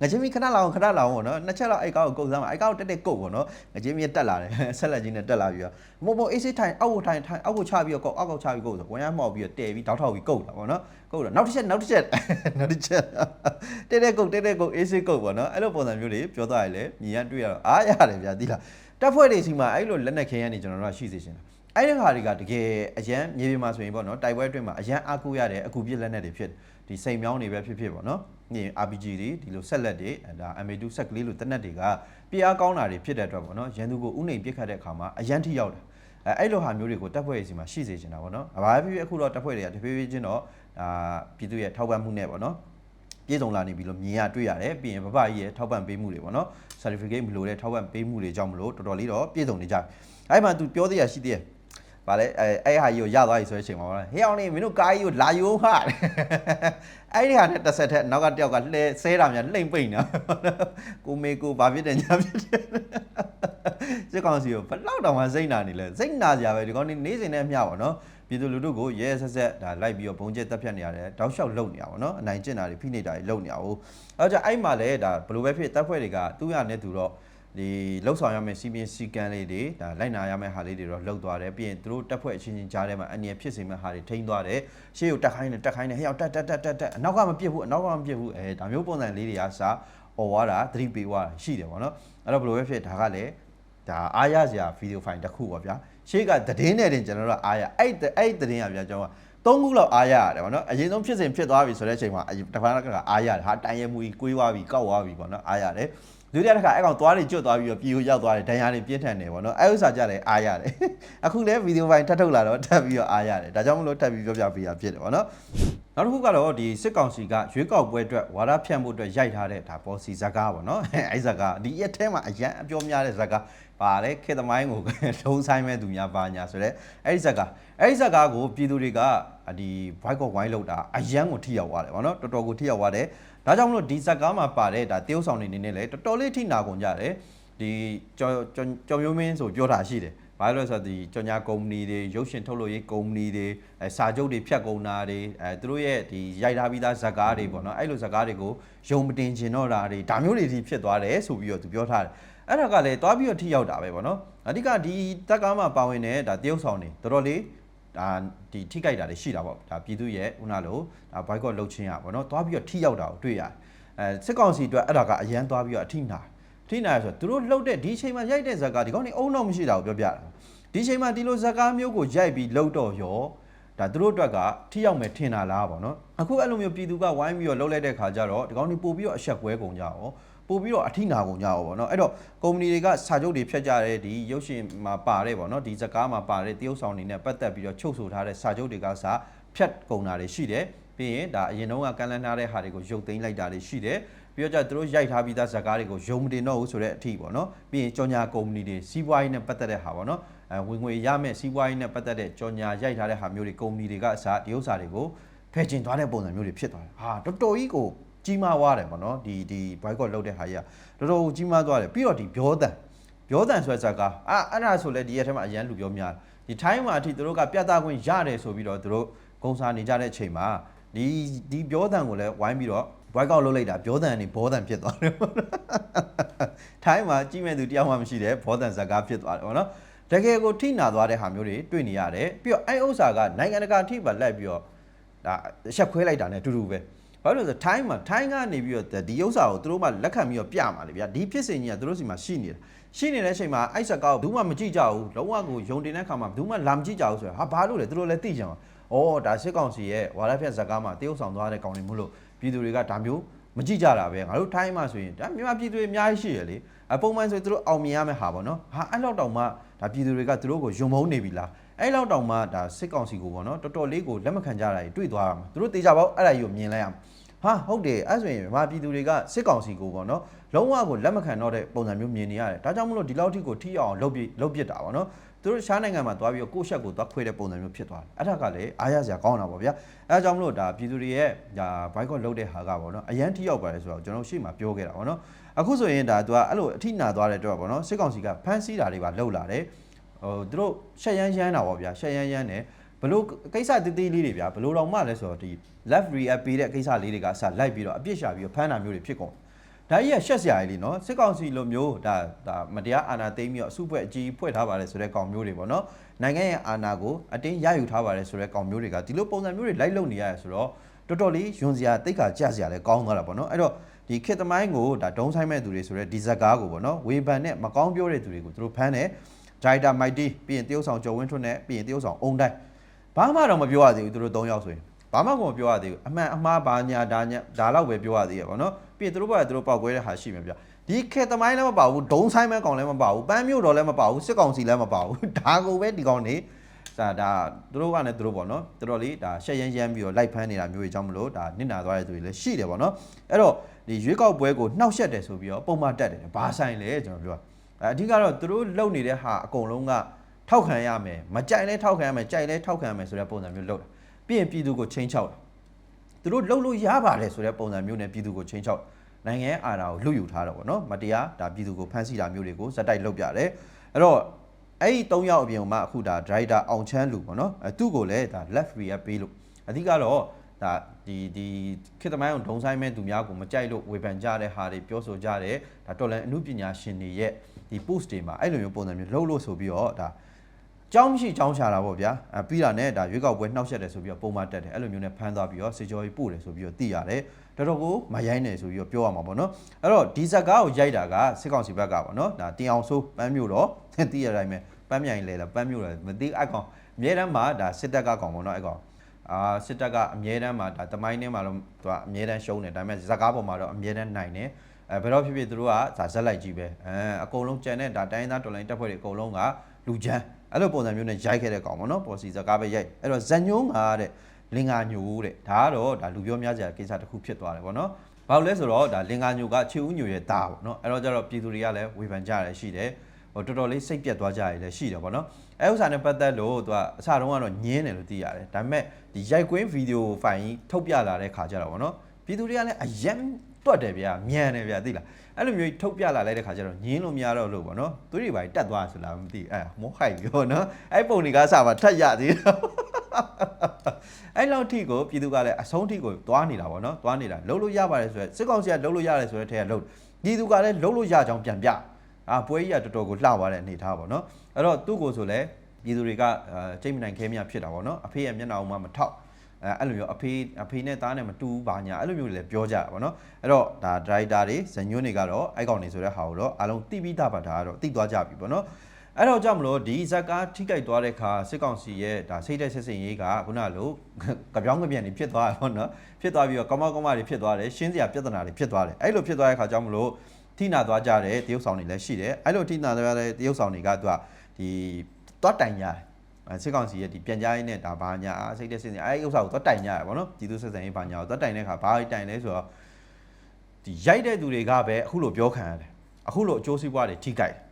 ငချင်းမီခဏလောက်ခဏလောက်ပေါ့နော်နှစ်ချက်လောက်အဲကောက်ကိုကုတ်စမ်းပါအဲကောက်တက်တက်ကုတ်ပေါ့နော်ငချင်းမီတက်လာတယ်ဆက်လက်ကြီးနဲ့တက်လာပြီးတော့မို့မို့အေးစစ်ထိုင်အောက်ကိုထိုင်ထိုင်အောက်ကိုချပြီးတော့ကုတ်အောက်ကိုချပြီးကုတ်ဆိုဝင်ရမှောက်ပြီးတော့တဲပြီးတောက်ထောက်ပြီးကုတ်တာပေါ့နော်ကုတ်တော့နောက်တစ်ချက်နောက်တစ်ချက်နောက်တစ်ချက်တဲတဲကုတ်တဲတဲကုတ်အေးစစ်ကုတ်ပေါ့နော်အဲ့လိုပုံစံမျိုးတွေပြောသွားရလေမြင်ရတွေ့ရတော့အားရတယ်ဗျာသိလား တက်ဖွဲ့တွေစီမှာအဲ့လိုလက်နက်ခဲရနေကျွန်တော်တို့ကရှိစေချင်တာအဲ့ဒီဟာတွေကတကယ်အရန်မြေပြင်မှာဆိုရင်ပေါ့နော်တိုက်ပွဲအတွင်းမှာအရန်အားကိုးရတဲ့အကူပြစ်လက်နက်တွေဖြစ်ဒီစိန်မြောင်းတွေပဲဖြစ်ဖြစ်ပေါ့နော်ညင် RPG တွေဒီလိုဆက်လက်တွေဒါ MA2 ဆက်ကလေးလိုတက်နက်တွေကပြအားကောင်းတာတွေဖြစ်တဲ့အတွက်ပေါ့နော်ရန်သူကိုဥနှိမ်ပြစ်ခတ်တဲ့အခါမှာအရန်ထိရောက်တယ်အဲအဲ့လိုဟာမျိုးတွေကိုတပ်ဖွဲ့ရေးစီမှာရှိစေချင်တာပေါ့နော်။ဘာပဲဖြစ်ဖြစ်အခုတော့တပ်ဖွဲ့တွေကတဖြည်းဖြည်းချင်းတော့အာပြည်သူရဲ့ထောက်ပံ့မှုနဲ့ပေါ့နော်။ ပြည်စုံလာနေပြီလို့မြင်ရတွေ့ရတယ်ပြီးရင်ဗဗကြီးရဲ့ထောက်ပံ့ပေးမှုတွေပေါ့နော် certificate မလို့တဲ့ထောက်ပံ့ပေးမှုတွေကြောင့်မလို့တော်တော်လေးတော့ပြည်စုံနေကြအဲ့မှာ तू ပြောသေးရရှိသေးတယ်ဗာလဲအဲအဲ့ဟာကြီးကိုရသွားပြီဆိုတဲ့အချိန်မှာဗာလဲဟေးအောင်နေမင်းတို့ကားကြီးကိုလာယုံဟာအဲ့ဒီဟာနဲ့တစ်ဆက်ထက်နောက်ကတယောက်ကလှဲဆဲတာများလှိမ့်ပိန်တာကိုမေကိုဘာဖြစ်တယ်ညာဖြစ်တယ်စစ်ကောင်စီကိုဘလောက်တောင်မှစိတ်နာနေလဲစိတ်နာကြပဲဒီကောင်နေနေစဉ်နဲ့မျှပါနော် ပြည်သူလူထုကိုရဲဆက်ဆက်ဒါလိုက်ပြီးတော့ဘုံကျက်တက်ဖြတ်နေရတယ်တောက်လျှောက်လုံနေရပါတော့အနိုင်ကျင့်တာတွေဖိနှိပ်တာတွေလုံနေရအောင်အဲကြောင့်အဲ့မှာလည်းဒါဘယ်လိုပဲဖြစ်တပ်ဖွဲ့တွေကသူ့ရနဲ့သူတော့ဒီလှုပ်ဆောင်ရမယ့်စီပင်းစီကန်းလေးတွေဒါလိုက်နာရမယ့်ဟာလေးတွေတော့လှုပ်သွားတယ်ပြီးရင်သူတို့တက်ဖွဲ့အချင်းချင်းကြားထဲမှာအန်ရဖြစ်စေမယ့်ဟာတွေထိန်းသွားတယ်ရှေ့ကိုတက်ခိုင်းတယ်တက်ခိုင်းတယ်ဟဲ့ရောက်တက်တက်တက်တက်တက်အနောက်ကမပြစ်ဘူးအနောက်ကမပြစ်ဘူးအဲဒါမျိုးပုံစံလေးတွေကစားអော်သွားတာသတိပေးသွားတာရှိတယ်ပေါ့နော်အဲ့တော့ဘယ်လိုပဲဖြစ်ဒါကလည်း ဒါအားရစရာဗီဒီယိုဖိုင်တစ်ခုပေါ့ဗျာရှေ့ကသတင်းနဲ့တင်ကျွန်တော်တို့အားရအဲ့အဲ့သတင်းကဗျာကျွန်တော်ကသုံးခုလောက်အားရရတယ်ပေါ့နော်အရင်ဆုံးဖြစ်စဉ်ဖြစ်သွားပြီဆိုတဲ့အချိန်မှာတစ်ခါကအားရတယ်ဟာတိုင်ရမူကြီးကိုးသွားပြီကောက်သွားပြီပေါ့နော်အားရတယ်ဒုတိယတစ်ခါအဲ့ကောင်သွားနေကျွတ်သွားပြီးတော့ပြည်ကိုရောက်သွားတယ်ဒဏ်ရာတွေပြင်းထန်တယ်ပေါ့နော်အဲ့ဥစ္စာကြလည်းအားရတယ်အခုလည်းဗီဒီယိုဖိုင်ထပ်ထုတ်လာတော့ထပ်ပြီးတော့အားရတယ်ဒါကြောင့်မလို့ထပ်ပြီးပြောပြပေးရဖြစ်တယ်ပေါ့နော်နောက်တစ်ခုကတော့ဒီစစ်ကောင်စီကရွေးကောက်ပွဲအတွက်ဝါဒဖြန့်ဖို့အတွက်ရိုက်ထားတဲ့ဒါပေါ်စီဇကားပေါ့နော်အဲ့ဇကားဒီရက်ထဲမှာအရန်အပြောများတဲ့ဇကား ပါတယ်ခေတ်သမိုင်းကိုထုံးဆိုင်မဲ့သူများပါညာဆိုတော့အဲ့ဒီဇကားအဲ့ဒီဇကားကိုပြည်သူတွေကဒီ white code ဝိုင်းလောက်တာအရန်ကိုထိရောက်သွားတယ်ပေါ့နော်တော်တော်ကိုထိရောက်သွားတယ်ဒါကြောင့်မလို့ဒီဇကားမှာပါတဲ့ဒါတရုပ်ဆောင်နေနေနဲ့လေတော်တော်လေးထိနာကုန်ကြတယ်ဒီကြော်ကြော်မျိုးမင်းဆိုပြောတာရှိတယ်ဘာလို့လဲဆိုတော့ဒီကြော်ညာကုမ္ပဏီတွေရုပ်ရှင်ထုတ်လုပ်ရေးကုမ္ပဏီတွေအဲစာချုပ်တွေဖြတ်ကုန်တာတွေအဲသူတို့ရဲ့ဒီရိုက်ထားပြီးသားဇာတ်ကားတွေပေါ့နော်အဲ့လိုဇာတ်ကားတွေကိုယုံမတင်ကျင်တော့တာတွေဒါမျိုးတွေဒီဖြစ်သွားတယ်ဆိုပြီးတော့သူပြောထားတယ် အဲ့ဒါကလည်းတွားပြီးတော့ထိရောက်တာပဲပေါ့နော်အဓိကဒီတက်ကားမှာပါဝင်တဲ့ဒါတရုပ်ဆောင်တွေတော်တော်လေးဒါဒီထိကြိုက်တာတွေရှိတာပေါ့ဒါပြည်သူရဲ့ဦးနာလို့ဒါ boycott လုပ်ခြင်းอ่ะပေါ့နော်တွားပြီးတော့ထိရောက်တာကိုတွေ့ရတယ်အဲစစ်ကောင်စီအတွက်အဲ့ဒါကအရန်တွားပြီးတော့အထိနာထိနာရဆိုတော့သူတို့လှုပ်တဲ့ဒီအချိန်မှာရိုက်တဲ့ဇာတ်ကားဒီကောင်းနေအုံတော့မရှိတာကိုပြောပြတာဒီချိန်မှာဒီလိုဇက်ကားမျိုးကိုရိုက်ပြီးလှုပ်တော့ရော ဒါသူတို့အတွက်ကထိရောက်မယ်ထင်တာလားပေါ့နော်အခုအဲ့လိုမျိုးပြည်သူကဝိုင်းပြီးတော့လှုပ်လိုက်တဲ့ခါကျတော့ဒီကောင်းนี่ပို့ပြီးတော့အဆက်ကွဲကုန်ကြအောင်ပို့ပြီးတော့အထိနာကုန်ကြအောင်ပေါ့နော်အဲ့တော့ကုမ္ပဏီတွေကစာချုပ်တွေဖြတ်ကြတဲ့ဒီရုပ်ရှင်မှာပါတဲ့ပေါ့နော်ဒီဇက်ကားမှာပါတဲ့တရုပ်ဆောင်တွေနဲ့ပတ်သက်ပြီးတော့ချုပ်ဆိုထားတဲ့စာချုပ်တွေကစာဖြတ်ကုန်တာတွေရှိတယ်ပြီးရင်ဒါအရင်တုန်းကကန်လန်းထားတဲ့ဟာတွေကိုရုပ်သိမ်းလိုက်တာတွေရှိတယ်ပြီးတော့ကျသူတို့ရိုက်ထားပြီးသားဇာတ်ကားတွေကိုယုံမတင်တော့ဘူးဆိုတဲ့အထိပေါ့နော်ပြီးရင်ကြော်ညာကုမ္ပဏီတွေစီးပွားရေးနဲ့ပတ်သက်တဲ့ဟာပေါ့နော်အဲ ဝင်ငွေရမယ့်စီးပွားရေးနဲ့ပတ်သက်တဲ့ကြော်ညာရိုက်ထားတဲ့ဟာမျိုးတွေကုမ္ပဏီတွေကအစားဒီဥစ္စာတွေကိုဖယ်ကျင်သွားတဲ့ပုံစံမျိုးတွေဖြစ်သွားတယ်ဟာတော်တော်ကြီးကိုကြီးမားသွားတယ်ပေါ့နော်ဒီဒီ boycott လုပ်တဲ့ဟာကြီးကတော်တော်ကိုကြီးမားသွားတယ်ပြီးတော့ဒီပြောတန်ပြောတန်ဆိုတဲ့ဇာတ်ကားအာအဲ့ဒါဆိုလဲဒီရက်ထဲမှာအရန်လူပြောများတယ်ဒီထိုင်းမှာအထိသူတို့ကပြသခွင့်ရတယ်ဆိုပြီးတော့သူတို့ဂုံစားနေကြတဲ့အချိန်မှာဒီဒီပြောတန်ကိုလည်းဝိုင်းပြီးတော့ boycott လုပ်လိုက်တာပြောတန်နေဘောတန်ဖြစ်သွားတယ်ပေါ့နော်ထိုင်းမှာကြီးမဲ့သူတယောက်မှမရှိတဲ့ဘောတန်ဇာတ်ကားဖြစ်သွားတယ်ပေါ့နော် တကယ်ကိုထိနာသွားတဲ့ဟာမျိုးတွေတွေ့နေရတယ်ပြီးတော့အဲ့ဥစ္စာကနိုင်ငံတကာထိပါလိုက်ပြီးတော့ဒါအချက်ခွဲလိုက်တာ ਨੇ အတူတူပဲဘာလို့လဲဆိုတော့ထိုင်းမှာထိုင်းကနေပြီးတော့ဒီဥစ္စာကိုသူတို့မှလက်ခံပြီးတော့ပြမှာလေဗျာဒီဖြစ်စဉ်ကြီးကသူတို့စီမှာရှိနေတာရှိနေတဲ့အချိန်မှာအဲ့ဇက်ကောက်ဘူးမှမကြည့်ကြဘူးလုံးဝကိုယုံတင်တဲ့ခါမှာဘူးမှလာမကြည့်ကြဘူးဆိုတော့ဟာဘာလို့လဲသူတို့လည်းသိကြမှာဩဒါစစ်ကောင်စီရဲ့ဝါရဖြတ်ဇက်ကားမှာတရုတ်ဆောင်သွားတဲ့ကောင်တွေမို့လို့ပြည်သူတွေကဒါမျိုး မကြည့်ကြတာပဲငါတို့ထိုင်းမှာဆိုရင်ဒါမြန်မာပြည်သူတွေအများကြီးရှိရလေအပုံမှန်ဆိုရင်သူတို့အောင်မြင်ရမယ့်ဟာပေါ့နော်ဟာအဲ့လောက်တောင်မှဒါပြည်သူတွေကသူတို့ကိုယုံမုန်းနေပြီလားအဲ့လောက်တောင်မှဒါစစ်ကောင်စီကိုပေါ့နော်တော်တော်လေးကိုလက်မခံကြတာတွေတွေ့သွားရမှာသူတို့တေချာပေါ့အဲ့ဒါကြီးကိုမြင်လိုက်ရမှာဟာဟုတ်တယ်အဲ့ဆိုရင်မြန်မာပြည်သူတွေကစစ်ကောင်စီကိုပေါ့နော်လုံးဝကိုလက်မခံတော့တဲ့ပုံစံမျိုးမြင်နေရတယ်ဒါကြောင့်မလို့ဒီလောက်ထိကိုထိအောင်လုပ်ပြလုပ်ပြတာပေါ့နော် သူတို့ရှားနိုင်ငံမှာသွားပြီးတော့ကိုယ့်ရှက်ကိုသွားခွေတဲ့ပုံစံမျိုးဖြစ်သွားတယ်အဲ့ဒါကလည်းအားရစရာကောင်းတာပေါ့ဗျာအဲ့ဒါကြောင့်မလို့ဒါပြည်သူတွေရဲ့ဒါ boycott လုပ်တဲ့ဟာကပေါ့နော်အရန်ထိရောက်ပါတယ်ဆိုတော့ကျွန်တော်ရှေ့မှာပြောခဲ့တာပေါ့နော်အခုဆိုရင်ဒါသူကအဲ့လိုအထိနာသွားတဲ့အတွက်ပေါ့နော်စစ်ကောင်စီကဖမ်းဆီးတာတွေပါလှုပ်လာတယ်ဟိုသူတို့ရှက်ရမ်းရမ်းတာပေါ့ဗျာရှက်ရမ်းရမ်းတယ်ဘလို့ကိစ္စတေးသေးလေးတွေဗျာဘလို့တော့မှလဲဆိုတော့ဒီ left react ပေးတဲ့ကိစ္စလေးတွေကစလိုက်ပြီးတော့အပြစ်ရှာပြီးတော့ဖမ်းတာမျိုးတွေဖြစ်ကုန် ဒါကြီးကရှက်စရာကြီးလीနော်စစ်ကောင်စီလိုမျိုးဒါဒါမတရားအာဏာသိမ်းပြီးတော့အစုဖွဲ့အကြီးဖွဲ့ထားပါတယ်ဆိုတဲ့ကောင်မျိုးတွေပေါ့နော်နိုင်ငံရဲ့အာဏာကိုအတင်းရယူထားပါတယ်ဆိုတဲ့ကောင်မျိုးတွေကဒီလိုပုံစံမျိုးတွေလိုက်လုံနေရတယ်ဆိုတော့တော်တော်လေးယွန်စရာတိတ်ခါကြစရာလည်းကောင်းသွားတာပေါ့နော်အဲ့တော့ဒီခေတ်သမိုင်းကိုဒါဒုံဆိုင်မဲ့သူတွေဆိုတဲ့ဒီဇက်ကားကိုပေါ့နော်ဝေဖန်နဲ့မကောင်းပြောတဲ့သူတွေကိုသူတို့ဖမ်းတယ်ဒရိုက်တာမိုက်တီပြီးရင်တရုတ်ဆောင်ကျော်ဝင်းထွန်းနဲ့ပြီးရင်တရုတ်ဆောင်အုံတိုင်းဘာမှတော့မပြောရသေးဘူးသူတို့၃ယောက်ဆိုရင်ဘာမှကိုမပြောရသေးဘူးအမှန်အမှားဘာညာဒါညာဒါတော့ပဲပြောရသေးရပါတော့ ပြီးရင်သူတို့ဘာသူတို့ပောက်ကွဲတဲ့ဟာရှိမှာဗျဒီခေတ်သမိုင်းလည်းမပါဘူးဒုံဆိုင်မဲကောင်လည်းမပါဘူးပန်းမျိုးတော်လည်းမပါဘူးစစ်ကောင်စီလည်းမပါဘူးဒါကိုပဲဒီကောင်နေဒါဒါသူတို့ကလည်းသူတို့ပေါ့နော်တော်တော်လေးဒါရှက်ရမ်းရမ်းပြီးတော့လိုက်ဖမ်းနေတာမျိုးတွေကြောင့်မလို့ဒါနစ်နာသွားတဲ့သူတွေလည်းရှိတယ်ပေါ့နော်အဲ့တော့ဒီရွေးကောက်ပွဲကိုနှောက်ယှက်တယ်ဆိုပြီးတော့ပုံမှန်တက်တယ်ဘာဆိုင်လဲကျွန်တော်ပြောအဓိကတော့သူတို့လုပ်နေတဲ့ဟာအကုန်လုံးကထောက်ခံရမယ်မကြိုက်လဲထောက်ခံရမယ်ကြိုက်လဲထောက်ခံရမယ်ဆိုတဲ့ပုံစံမျိုးလုပ်တာပြီးရင်ပြည်သူကိုချင်းချောက်တာ သူတို့လှုပ်လို့ရပါတယ်ဆိုတဲ့ပုံစံမျိုးနဲ့ပြည်သူကိုချင်းချောက်နိုင်ငံရဲ့အာဏာကိုလွတ်ယူထားတော့ဗောနော်မတရားဒါပြည်သူကိုဖမ်းဆီးတာမျိုးတွေကိုဇက်တိုက်လုပ်ပြတယ်အဲ့တော့အဲ့ဒီ၃ယောက်အပြင်မှာအခုဒါဒရိုက်တာအောင်ချမ်းလူဗောနော်အဲသူ့ကိုလည်းဒါ left react ပေးလို့အဓိကတော့ဒါဒီဒီခေတ်သမိုင်းအောင်ဒုံဆိုင်မဲ့သူများကိုမကြိုက်လို့ဝေဖန်ကြတဲ့ဟာတွေပြောဆိုကြတယ်ဒါတော်လန်အမှုပညာရှင်တွေရဲ့ဒီ post တွေမှာအဲ့လိုမျိုးပုံစံမျိုးလှုပ်လို့ဆိုပြီးတော့ဒါ ကြောင်းမရှိကြောင်းချတာပေါ့ဗျာအဲပြီးတာနဲ့ဒါရွေးကောက်ပွဲနှောက်ရက်တယ်ဆိုပြီးတော့ပုံမှန်တက်တယ်အဲ့လိုမျိုးနဲ့ဖမ်းသွားပြီးတော့စေကျော်ကြီးပို့တယ်ဆိုပြီးတော့သိရတယ်တော်တော်ကိုမရိုင်းနေဆိုပြီးတော့ပြောရမှာပေါ့နော်အဲ့တော့ဒီဇက်ကားကိုရိုက်တာကစစ်ကောင်စီဘက်ကပေါ့နော်ဒါတင်အောင်ဆိုးပန်းမျိုးတော့သိရတိုင်းပဲပန်းမြိုင်လေလားပန်းမျိုးလားမသိအကောင်အမြဲတမ်းမှာဒါစစ်တပ်ကကောင်ပေါ့နော်အကောင်အာစစ်တပ်ကအမြဲတမ်းမှာဒါတမိုင်းထဲမှာတော့သူကအမြဲတမ်းရှုံးတယ်ဒါပေမဲ့ဇက်ကားပေါ်မှာတော့အမြဲတမ်းနိုင်တယ်အဲဘယ်တော့ဖြစ်ဖြစ်သူတို့ကဒါဇက်လိုက်ကြီးပဲအဲအကုန်လုံးကြံတဲ့ဒါတိုင်းရင်းသားတော်လိုင်းတပ်ဖွဲ့တွေအကုန်လုံးကလူချမ်း အဲ့လိုပုံစံမျိုးနဲ့ရိုက်ခဲ့တဲ့ကောင်ပေါ့နော်ပေါ်စီဇက်ကားပဲရိုက်အဲ့တော့ဇက်ညုံးကတဲ့လင်္ကာညိုတဲ့ဒါကတော့ဒါလူပြောများစရာကိစ္စတစ်ခုဖြစ်သွားတယ်ပေါ့နော်ဘာလို့လဲဆိုတော့ဒါလင်္ကာညိုကချီဦးညိုရဲ့တာပေါ့နော်အဲ့တော့ကျတော့ပြည်သူတွေကလည်းဝေဖန်ကြရတယ်ရှိတယ်ဟိုတော်တော်လေးစိတ်ပြတ်သွားကြရည်လည်းရှိတယ်ဗောနော်အဲဥစ္စာနဲ့ပတ်သက်လို့သူကအစတုန်းကတော့ညင်းတယ်လို့သိရတယ်ဒါပေမဲ့ဒီရိုက်ကွင်းဗီဒီယိုဖိုင်ကြီးထုတ်ပြလာတဲ့ခါကျတော့ဗောနော်ပြည်သူတွေကလည်းအယံတွတ်တယ်ဗျာမြန်တယ်ဗျာသိလား အဲ့လိုမျိုးထုတ်ပြလာလိုက်တဲ့ခါကျတော့ညင်းလို့မရတော့လို့ဗောနော်သူတွေဘာတက်သွားဆိုလားမသိအဲမောဟိုက်ပြီဗောနော်အဲ့ပုံတွေကအစမှာထက်ရသေးတယ်အဲ့လောက်ထိကိုပြည်သူကလည်းအဆုံးထိကိုသွားနေတာဗောနော်သွားနေတာလှုပ်လို့ရပါတယ်ဆိုရယ်စစ်ကောင်စီကလှုပ်လို့ရတယ်ဆိုတဲ့ထဲကလှုပ်ပြည်သူကလည်းလှုပ်လို့ရကြောင်းပြန်ပြအာပွဲကြီးကတော်တော်ကိုလှသွားတဲ့အနေထားပေါ့နော်အဲ့တော့သူ့ကိုဆိုလဲပြည်သူတွေကအဲချိန်မနိုင်ခဲမြဖြစ်တာပေါ့နော်အဖေရဲ့မျက်နှာအောင်မှမထောက် အဲအဲ့လိုမျိုးအဖေအဖေနဲ့သားနဲ့မတူဘူးဘာညာအဲ့လိုမျိုးတွေလည်းပြောကြတာပေါ့နော်အဲ့တော့ဒါဒရိုက်တာတွေဇညွန်းတွေကတော့အိုက်ကောင်နေဆိုတဲ့ဟာကိုတော့အားလုံးတိပြီးသားပါဒါကတော့တိသွားကြပြီပေါ့နော်အဲ့တော့ကြောင့်မလို့ဒီဇက်ကားထိကြိုက်သွားတဲ့ခါစစ်ကောင်စီရဲ့ဒါစိတ်တဲ့ဆက်စင်ရေးကခုနလိုကပြောင်းကပြန်နေဖြစ်သွားတယ်ပေါ့နော်ဖြစ်သွားပြီးတော့ကောင်းမကောင်းမတွေဖြစ်သွားတယ်ရှင်းစရာပြဿနာတွေဖြစ်သွားတယ်အဲ့လိုဖြစ်သွားတဲ့ခါကြောင့်မလို့ထိနာသွားကြတဲ့တရုတ်ဆောင်တွေလည်းရှိတယ်အဲ့လိုထိနာသွားတဲ့တရုတ်ဆောင်တွေကသူကဒီသွားတိုင်ရတယ်အဲ စစ်ကောင်စီရဲ့ဒီပြန်ကြားရေးနဲ့ဒါဘာညာစိတ်တဲ့စင်စင်အဲ့ဒီဥစ္စာကိုသွားတိုင်ကြရပါတော့ပြည်သူစစ်စံရေးဘာညာကိုသွားတိုင်တဲ့အခါဘာတိုင်လဲဆိုတော့ဒီရိုက်တဲ့သူတွေကပဲအခုလိုပြောခံရတယ်အခုလိုအကျိုးစီးပွားတွေထိကြိုက်တယ်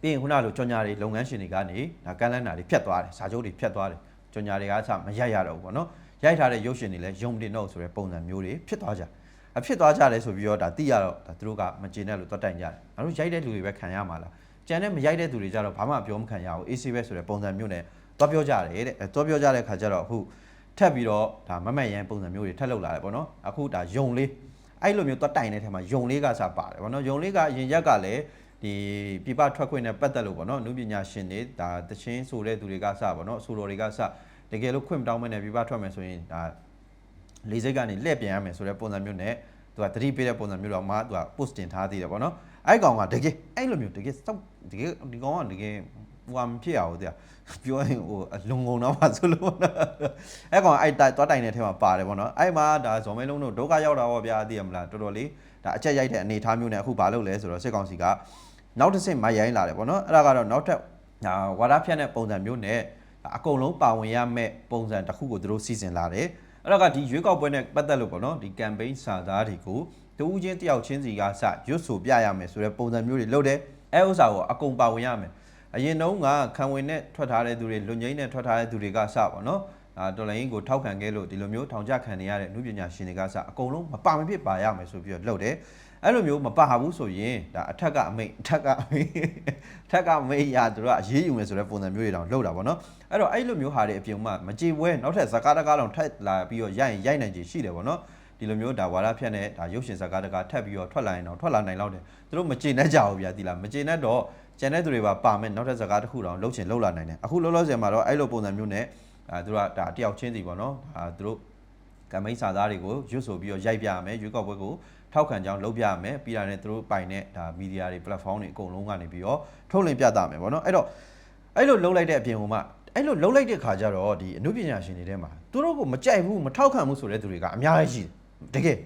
ပြီးရင်ခုနလိုကြော်ညာတွေလုပ်ငန်းရှင်တွေကနေဒါကမ်းလန်းတာတွေဖြတ်သွားတယ်စာချုပ်တွေဖြတ်သွားတယ်ကြော်ညာတွေကစမရိုက်ရတော့ဘူးပေါ့နော်ရိုက်ထားတဲ့ရုပ်ရှင်တွေလည်းယုံတင်တော့ဆိုတဲ့ပုံစံမျိုးတွေဖြစ်သွားကြတယ်အဖြစ်သွားကြတယ်ဆိုပြီးတော့ဒါသိရတော့ဒါသူတို့ကမကျေနပ်လို့တွတ်တိုင်ကြတယ်။ငါတို့ရိုက်တဲ့လူတွေပဲခံရမှာလား။ ကြံတဲ့မရိုက်တဲ့သူတွေကြတော့ဘာမှပြောမခံရဘူး။ AC ပဲဆိုတဲ့ပုံစံမျိုးနဲ့တွတ်ပြောကြတယ်တဲ့။အဲတွတ်ပြောကြတဲ့ခါကျတော့အခုထပ်ပြီးတော့ဒါမမတ်ရန်ပုံစံမျိုးတွေထပ်လောက်လာတယ်ပေါ့နော်။အခုဒါယုံလေးအဲ့လိုမျိုးတွတ်တိုင်တဲ့ထဲမှာယုံလေးကစပါတယ်ပေါ့နော်။ယုံလေးကအရင်ရက်ကလည်းဒီပြပထွက်ခွင့်နဲ့ပတ်သက်လို့ပေါ့နော်။နုပညာရှင်တွေဒါတချင်းဆိုတဲ့သူတွေကစပေါ့နော်။ဆိုတော်တွေကစတကယ်လို့ခွင့်မတောင်းမနဲ့ပြပထွက်မယ်ဆိုရင်ဒါလေးစိတ်ကနေလှည့်ပြန်ရမယ်ဆိုတဲ့ပုံစံမျိုးနဲ့သူကသတိပေးတဲ့ပုံစံမျိုးတော့မှသူက post တင်ထားသေးတယ်ပေါ့နော် အဲ့ကောင်ကတကယ်အဲ့လိုမျိုးတကယ်စောက်တကယ်ဒီကောင်ကတကယ်ဟိုမဖြစ်အောင်တဲ့ပြောရင်ဟိုအလုံငုံတော့မှဆိုလို့အဲ့ကောင်အဲ့တိုင်သွားတိုင်တဲ့ထဲမှာပါတယ်ပေါ့နော်အဲ့မှာဒါဇော်မဲလုံးတို့ဒုက္ခရောက်တာပေါ့ဗျာသိရမလားတော်တော်လေးဒါအချက်ရိုက်တဲ့အနေအထားမျိုးနဲ့အခုဘာလုပ်လဲဆိုတော့စစ်ကောင်စီကနောက်တစ်ဆင့်မရိုင်းလာတယ်ပေါ့နော်အဲ့ဒါကတော့နောက်ထပ်ဒါဝါဒဖြတ်တဲ့ပုံစံမျိုးနဲ့အကုန်လုံးပါဝင်ရမယ့်ပုံစံတစ်ခုကိုသူတို့စီစဉ်လာတယ်အဲ့တော့ကဒီရွေးကောက်ပွဲနဲ့ပတ်သက်လို့ပေါ့နော်ဒီ campaign စာသားတွေကို တဦးချင်းတယောက်ချင်းစီကစရွတ်ဆိုပြရမယ်ဆိုတဲ့ပုံစံမျိုးတွေလုပ်တယ်အဲဥစ္စာကိုအကုန်ပါဝင်ရမယ်အရင်တုန်းကခံဝင်နဲ့ထွက်ထားတဲ့သူတွေလွန်ငင်းနဲ့ထွက်ထားတဲ့သူတွေကစပေါ့နော်အာတော်လိုင်းကိုထောက်ခံခဲ့လို့ဒီလိုမျိုးထောင်ချခံနေရတဲ့လူပညာရှင်တွေကစအကုန်လုံးမပါမဖြစ်ပါရမယ်ဆိုပြီးတော့လုပ်တယ်အဲ့လိုမျိုးမပါဘူးဆိုရင်ဒါအထက်ကအမိတ်အထက်ကအမိတ်အထက်ကအမိတ်ရသူတို့ကအရေးယူမယ်ဆိုတဲ့ပုံစံမျိုးတွေတောင်လုပ်တာပေါ့နော်အဲ့တော့အဲ့လိုမျိုးဟာတွေအပြင်မှာမကြေပွဲနောက်ထပ်ဇကားတကားတောင်ထက်လာပြီးတော့ရိုက်ရင်ရိုက်နိုင်ချေရှိတယ်ပေါ့နော် ဒီလိုမျိုးဒါဝါရဖြတ်နဲ့ဒါရုပ်ရှင်ဇကားတကားထပ်ပြီးတော့ထွက်လာရင်တော့ထွက်လာနိုင်တော့တယ်သူတို့မကြေနဲ့ကြဘူးဗျာဒီလားမကြေနဲ့တော့ကျန်တဲ့သူတွေပါပါမယ်နောက်ထပ်ဇကားတစ်ခုတောင်လှုပ်ချင်လှုပ်လာနိုင်တယ်အခုလောလောဆယ်မှာတော့အဲ့လိုပုံစံမျိုးနဲ့ဒါသူတို့ကဒါတယောက်ချင်းစီပေါ့နော်ဒါသူတို့ကမိတ်စာသားတွေကိုရွတ်ဆိုပြီးတော့ရိုက်ပြရမယ်ရွေးကောက်ပွဲကိုထောက်ခံကြောင်းလုပ်ပြရမယ်ပြီးတာနဲ့သူတို့ပိုင်တဲ့ဒါမီဒီယာတွေ platform တွေအကုန်လုံးကနေပြီးတော့ထုတ်လင်းပြသမယ်ပေါ့နော်အဲ့တော့အဲ့လိုလုပ်လိုက်တဲ့အပြင်ဟိုမှာအဲ့လိုလုပ်လိုက်တဲ့ခါကျတော့ဒီအမှုပညာရှင်တွေထဲမှာသူတို့ကိုမကြိုက်ဘူးမထောက်ခံဘူးဆိုတဲ့သူတွေကအများကြီးရှိတယ် တကယ်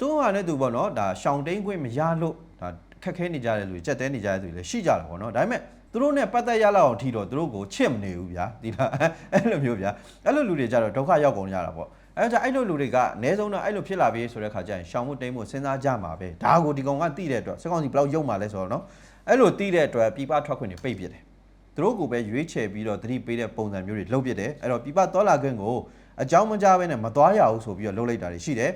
သူကလည်းသူပေါ့နော်ဒါရှောင်းတိန်ခွင့်မရလို့ဒါခက်ခဲနေကြတဲ့လူတွေကြက်တဲနေကြတဲ့သူတွေလည်းရှိကြတာပေါ့နော်ဒါပေမဲ့သူတို့နဲ့ပတ်သက်ရလောက်အောင်ထီတော့သူတို့ကိုချစ်မနေဘူးဗျာဒီလားအဲ့လိုမျိုးဗျာအဲ့လိုလူတွေကြတော့ဒုက္ခရောက်ကုန်ကြတာပေါ့အဲ့ဒါအဲ့လိုလူတွေကအနည်းဆုံးတော့အဲ့လိုဖြစ်လာပြီဆိုတဲ့ခါကျရင်ရှောင်မှုတိမ်မှုစဉ်းစားကြမှာပဲဒါကိုဒီကောင်ကတိတဲ့အတွက်စက်ကောင်စီဘယ်လောက်ယုံမှာလဲဆိုတော့နော်အဲ့လိုတိတဲ့အတွက်ပြပထွက်ခွင့်တွေပိတ်ပစ်တယ်သူတို့ကိုပဲရွေးချယ်ပြီးတော့သတိပေးတဲ့ပုံစံမျိုးတွေလုပ်ပစ်တယ်အဲ့တော့ပြပသွားလာခွင့်ကို အကြောင်းမကြားဘဲနဲ့မသွားရဘူးဆိုပြီးတော့လုပ်လိုက်တာတွေရှိတယ်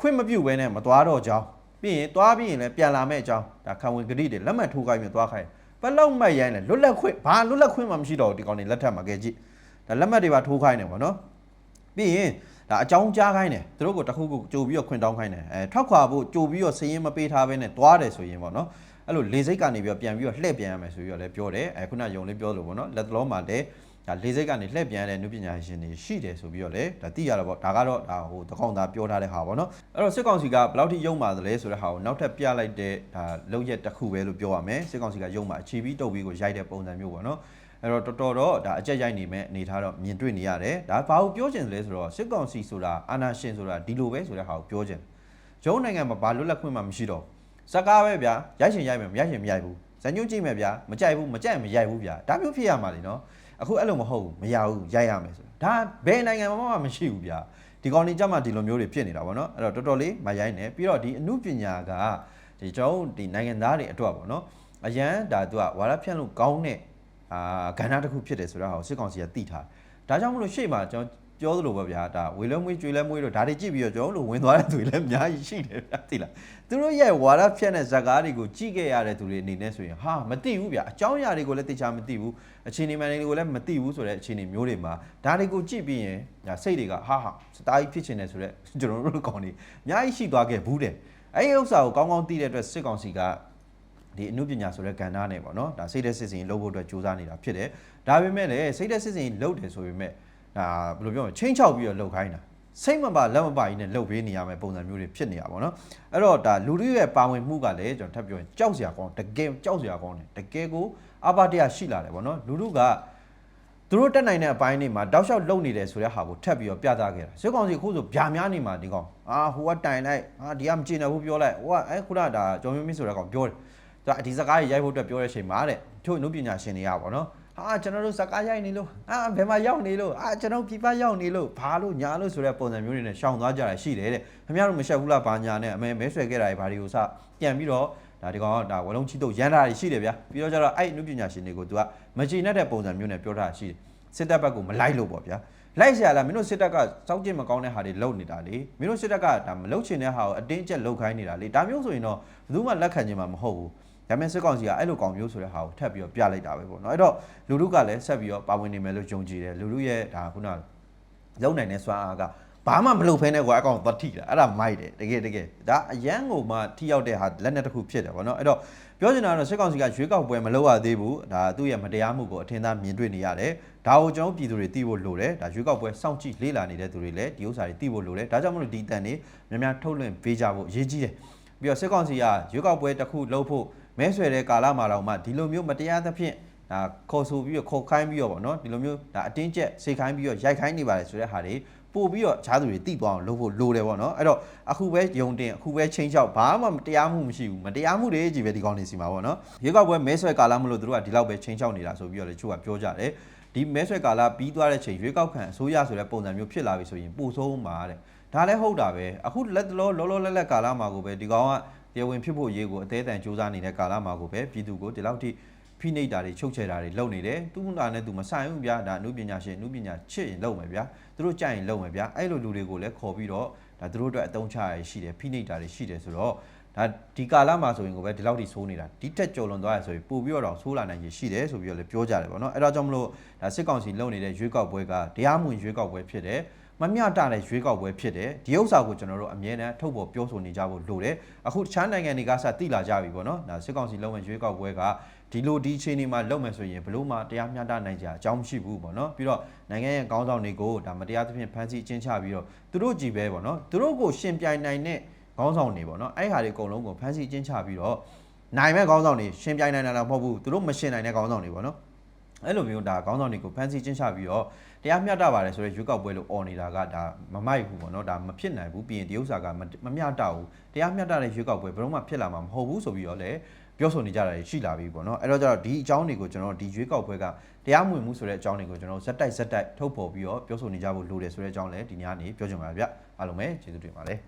ခွင့်မပြုဘဲနဲ့မသွားတော့ကြောင်းပြီးရင်သွားပြီးရင်လည်းပြန်လာမဲ့အကြောင်းဒါခံဝင်ဂရိတွေလက်မှတ်ထိုးခိုင်းပြီးသွားခိုင်းဘယ်လောက်မှတ်ရိုင်းလဲလွတ်လပ်ခွင့်ဘာလွတ်လပ်ခွင့်မှမရှိတော့ဘူးဒီကောင်တွေလက်ထက်မှာကြည့်ကြည့်ဒါလက်မှတ်တွေပါထိုးခိုင်းတယ်ပေါ့နော်ပြီးရင်ဒါအကြောင်းကြားခိုင်းတယ်သူတို့ကိုတစ်ခုခုကြိုပြီးတော့ခွင့်တောင်းခိုင်းတယ်အဲထွက်ခွာဖို့ကြိုပြီးတော့စည်ရင်မပေးထားဘဲနဲ့တွားတယ်ဆိုရင်ပေါ့နော်အဲ့လိုလေစိတ်ကနေပြီးတော့ပြန်ပြီးတော့လှည့်ပြန်ရမယ်ဆိုပြီးတော့လည်းပြောတယ်အဲခုနယုံလေးပြောလို့ပေါ့နော်လက်တလုံးမှာလည်း ဒါလေစိတ်ကနေလှည့်ပြန်တဲ့နုပညာရှင်တွေရှိတယ်ဆိုပြီးတော့လေဒါသိရတော့ပေါ့ဒါကတော့ဒါဟိုတကောင်သားပြောထားတဲ့ဟာပေါ့နော်အဲ့တော့စစ်ကောင်စီကဘယ်လောက်ထိယုံပါသလဲဆိုတဲ့ဟာကိုနောက်ထပ်ပြလိုက်တဲ့ဒါလောက်ရက်တစ်ခုပဲလို့ပြောရမယ်စစ်ကောင်စီကယုံပါအချီပြီးတုပ်ပြီးကိုရိုက်တဲ့ပုံစံမျိုးပေါ့နော်အဲ့တော့တော်တော်တော့ဒါအကြက်ရိုက်နေမဲ့အနေထားတော့မြင်တွေ့နေရတယ်ဒါဘာကိုပြောချင်တယ်လဲဆိုတော့စစ်ကောင်စီဆိုတာအာဏာရှင်ဆိုတာဒီလိုပဲဆိုတဲ့ဟာကိုပြောချင်တယ်ကျုံနိုင်ငံမှာဘာလွတ်လပ်ခွင့်မှမရှိတော့စကားပဲဗျာရိုက်ရှင်ရိုက်မယ်မရိုက်ရှင်မရိုက်ဘူးဇညွှန်းကြည့်မယ်ဗျာမကြိုက်ဘူးမကြိုက်မရိုက်ဘူးဗျာဒါမျိုးဖြစ်ရမှာလေနော် အခုအဲ့လိုမဟုတ်ဘူးမရဘူးရိုက်ရမယ်ဆိုဒါဘယ်နိုင်ငံမှာမှမရှိဘူးဗျာဒီကောင်လေးကြမှာဒီလိုမျိုးတွေဖြစ်နေတာဗောနော်အဲ့တော့တော်တော်လေးမရိုက်နဲ့ပြီးတော့ဒီအမှုပညာကဒီကျွန်တော်တို့ဒီနိုင်ငံသားတွေအတွက်ဗောနော်အရန်ဒါသူကဝါရဖြန့်လို့ကောင်းတဲ့အာကဏ္ဍတစ်ခုဖြစ်တယ်ဆိုတော့ဟာကိုစစ်ကောင်စီကသိထားဒါကြောင့်မလို့ရှေ့မှာကျွန်တော် ပြောသလိုပဲဗျာဒါဝေလဲမွေးကျွေလဲမွေးတို့ဒါတွေကြည့်ပြီးတော့ကျွန်တော်တို့ဝင်သွားတဲ့သူတွေလည်းအများကြီးရှိတယ်ဗျာသိလားသူတို့ရဲ့ဝါရဖြန့်တဲ့ဇာတ်ကားတွေကိုကြည့်ခဲ့ရတဲ့သူတွေအနေနဲ့ဆိုရင်ဟာမသိဘူးဗျာအကြောင်းအရာတွေကိုလည်းသိချာမသိဘူးအခြေအနေမှန်တွေကိုလည်းမသိဘူးဆိုတဲ့အခြေအနေမျိုးတွေမှာဒါတွေကိုကြည့်ပြီးရင်ဒါစိတ်တွေကဟာဟာစတားကြီးဖြစ်ချင်တယ်ဆိုတော့ကျွန်တော်တို့ကောင်တွေအများကြီးရှိသွားခဲ့ဘူးတယ်အဲ့ဒီဥစ္စာကိုကောင်းကောင်းသိတဲ့အတွက်စစ်ကောင်စီကဒီအမှုပညာဆိုတဲ့ကဏ္ဍနဲ့ပေါ့နော်ဒါစိတ်သက်စစ်စင်လုပ်ဖို့အတွက်ကြိုးစားနေတာဖြစ်တယ်ဒါပေမဲ့လည်းစိတ်သက်စစ်စင်လုပ်တယ်ဆိုပေမဲ့ ဒါဘယ်လိုပြောမလဲချင်းချောက်ပြီးတော့လုပ်ခိုင်းတာစိတ်မပါလက်မပါကြီးနဲ့လုပ်ပေးနေရမယ့်ပုံစံမျိုးတွေဖြစ်နေတာပေါ့နော်အဲ့တော့ဒါလူတွေရဲ့ပါဝင်မှုကလည်းကျွန်တော်ထပ်ပြောရင်ကြောက်စရာကောင်းတကယ်ကြောက်စရာကောင်းတယ်တကယ်ကိုအပါတရရှိလာတယ်ပေါ့နော်လူတို့ကသူတို့တက်နိုင်တဲ့အပိုင်းတွေမှာတောက်လျှောက်လုံနေတယ်ဆိုတဲ့ဟာကိုထပ်ပြီးတော့ပြသခဲ့တာစစ်ကောင်စီအခုဆိုဗျာများနေမှာဒီကောင်အာဟိုကတိုင်လိုက်အာဒီကမကျင်တယ်ဘူးပြောလိုက်ဟိုကအဲခုနကဒါကျော်မင်းမင်းဆိုတဲ့ကောင်ပြောတယ်သူကဒီစကားကြီးရိုက်ဖို့အတွက်ပြောတဲ့အချိန်မှာတဲ့ချို့အနုပညာရှင်တွေကပေါ့နော် ဟာကျွန်တော်တို့စကားရိုက်နေလို့အာဘယ်မှာရောက်နေလို့အာကျွန်တော်ပြပရောက်နေလို့ဘာလို့ညာလို့ဆိုတဲ့ပုံစံမျိုးတွေနဲ့ရှောင်သွားကြတာရှိတယ်တဲ့ခင်ဗျားတို့မရှက်ဘူးလားဘာညာနဲ့အမေမဲဆွဲခဲ့တာတွေဘာတွေကိုစပြန်ပြီးတော့ဒါဒီကောင်ကဒါဝလုံးချီတုတ်ရန်တာတွေရှိတယ်ဗျာပြီးတော့ကျတော့အဲ့နုပညာရှင်တွေကို तू ကမချိနဲ့တဲ့ပုံစံမျိုးနဲ့ပြောထားရှိတယ်စစ်တပ်ဘက်ကမလိုက်လို့ပေါ့ဗျာလိုက်ဆရာလားမင်းတို့စစ်တပ်ကစောက်ကျင့်မကောင်းတဲ့ဟာတွေလုပ်နေတာလေမင်းတို့စစ်တပ်ကဒါမလုပ်ချင်တဲ့ဟာကိုအတင်းကျပ်လုပ်ခိုင်းနေတာလေဒါမျိုးဆိုရင်တော့ဘယ်သူမှလက်ခံချင်မှာမဟုတ်ဘူး ဒါပေမဲ့စစ်ကောင်စီကအဲ့လိုကောင်မျိုးဆိုတဲ့ဟာကိုထပ်ပြီးတော့ပြလိုက်တာပဲပေါ့နော်အဲ့တော့လူလူကလည်းဆက်ပြီးတော့ပါဝင်နေမယ်လို့ယုံကြည်တယ်လူလူရဲ့ဒါခုနလုံနိုင်တဲ့စွမ်းအားကဘာမှမလုပ်ဖဲနဲ့ကွာအကောင်သတိတာအဲ့ဒါမိုက်တယ်တကယ်တကယ်ဒါအရန်ကိုမှထိရောက်တဲ့ဟာလက်နက်တစ်ခုဖြစ်တယ်ပေါ့နော်အဲ့တော့ပြောချင်တာကတော့စစ်ကောင်စီကရွေးကောက်ပွဲမလုပ်ရသေးဘူးဒါသူ့ရဲ့မတရားမှုကိုအထင်သာမြင်တွေ့နေရတယ်ဒါကိုကျွန်တော်ပြည်သူတွေသိဖို့လိုတယ်ဒါရွေးကောက်ပွဲစောင့်ကြည့်လေ့လာနေတဲ့သူတွေလည်းဒီဥစ္စာတွေသိဖို့လိုတယ်ဒါကြောင့်မလို့ဒီတန်တွေများများထုတ်လွှင့်ပေးကြဖို့အရေးကြီးတယ်ပြီးတော့စစ်ကောင်စီကရွေးကောက်ပွဲတစ်ခုလုပ်ဖို့ မဲဆွယ်တဲ့ကာလမှာတော့မှဒီလိုမျိုးမတရားသဖြင့်ဒါခေါ်ဆိုပြီးတော့ခေါ်ခိုင်းပြီးတော့ဗောနော်ဒီလိုမျိုးဒါအတင်းကျပ်စိတ်ခိုင်းပြီးတော့ရိုက်ခိုင်းနေပါလေဆိုတဲ့ဟာတွေပို့ပြီးတော့အခြားသူတွေတိသွားအောင်လုပ်ဖို့လိုတယ်ဗောနော်အဲ့တော့အခုပဲယုံတင်အခုပဲချင်းချောက်ဘာမှမတရားမှုမရှိဘူးမတရားမှုတွေကြီးပဲဒီကောင်းနေစီမှာဗောနော်ရေကောက်ပွဲမဲဆွယ်ကာလမလို့သူတို့ကဒီလောက်ပဲချင်းချောက်နေတာဆိုပြီးတော့လေချို့ကပြောကြတယ်ဒီမဲဆွယ်ကာလပြီးသွားတဲ့ချိန်ရွေးကောက်ခံအစိုးရဆိုတဲ့ပုံစံမျိုးဖြစ်လာပြီဆိုရင်ပိုဆိုးမှာတဲ့ဒါလည်းဟုတ်တာပဲအခုလက်တလောလောလောလတ်လတ်ကာလမှာကိုပဲဒီကောင်က တရားဝင်ဖြစ်ဖို့ရေးကိုအသေးအတန်စူးစမ်းနေတဲ့ကာလမှာကိုပဲပြည်သူကိုဒီလောက်ထိဖိနှိပ်တာတွေချုပ်ချယ်တာတွေလုပ်နေတယ်သူ့လာနဲ့သူမဆိုင်ဘူးဗျာဒါအမှုပညာရှင်အမှုပညာချစ်ရင်လုပ်မယ်ဗျာသူတို့ကြိုက်ရင်လုပ်မယ်ဗျာအဲ့လိုလူတွေကိုလည်းခေါ်ပြီးတော့ဒါသူတို့အတွက်အတုံးချရရှိတယ်ဖိနှိပ်တာတွေရှိတယ်ဆိုတော့ဒါဒီကာလမှာဆိုရင်ကိုပဲဒီလောက်ထိဆိုးနေတာဒီတက်ကြော်လွန်သွားရဆိုရင်ပို့ပြီးတော့ဆိုးလာနိုင်ရရှိတယ်ဆိုပြီးတော့လည်းပြောကြတယ်ပေါ့နော်အဲ့တော့ကြောင့်မလို့ဒါစစ်ကောင်စီလုပ်နေတဲ့ရွေးကောက်ပွဲကတရားမဝင်ရွေးကောက်ပွဲဖြစ်တယ် မမျှတတဲ့ရွေးကောက်ပွဲဖြစ်တယ်ဒီဥစ္စာကိုကျွန်တော်တို့အမြဲတမ်းထုတ်ပေါ်ပြောဆိုနေကြဖို့လိုတယ်အခုတခြားနိုင်ငံတွေကစတိလာကြပြီပေါ့နော်ဒါစစ်ကောင်စီလုံးဝရွေးကောက်ပွဲကဒီလိုဒီအခြေအနေမှာလုပ်မယ်ဆိုရင်ဘလို့မှတရားမျှတနိုင်ကြအကြောင်းမရှိဘူးပေါ့နော်ပြီးတော့နိုင်ငံရဲ့ကောင်းဆောင်တွေကိုဒါမတရားသဖြင့်ဖမ်းဆီးအကျဉ်းချပြီးတော့သူတို့ကြည်ပဲပေါ့နော်သူတို့ကိုရှင်ပြိုင်နိုင်တဲ့ကောင်းဆောင်တွေပေါ့နော်အဲ့ဟာတွေအကုန်လုံးကိုဖမ်းဆီးအကျဉ်းချပြီးတော့နိုင်မဲ့ကောင်းဆောင်တွေရှင်ပြိုင်နိုင်တာတော့မဟုတ်ဘူးသူတို့မရှင်နိုင်တဲ့ကောင်းဆောင်တွေပေါ့နော် အဲ့လိုမျိုးဒါခေါင်းဆောင်တွေကိုဖမ်းဆီးချင်းချပြီးတော့တရားမျှတပါတယ်ဆိုတော့ရွေးကောက်ပွဲလို့អော်နေတာကဒါမမိုက်ဘူးပေါ့နော်ဒါမဖြစ်နိုင်ဘူးပြီးရင်တရုတ်စာကမမမျှတဘူးတရားမျှတတဲ့ရွေးကောက်ပွဲဘယ်တော့မှဖြစ်လာမှာမဟုတ်ဘူးဆိုပြီးတော့လည်းပြောဆိုနေကြတာရှိလာပြီပေါ့နော်အဲ့တော့ကျတော့ဒီအကြောင်းတွေကိုကျွန်တော်ဒီရွေးကောက်ပွဲကတရားမဝင်မှုဆိုတဲ့အကြောင်းတွေကိုကျွန်တော်ဇက်တိုက်ဇက်တိုက်ထုတ်ဖော်ပြီးတော့ပြောဆိုနေကြဖို့လိုတယ်ဆိုတဲ့အကြောင်းလည်းဒီညနေပြောချင်ပါဗျအားလုံးပဲကျေးဇူးတင်ပါတယ်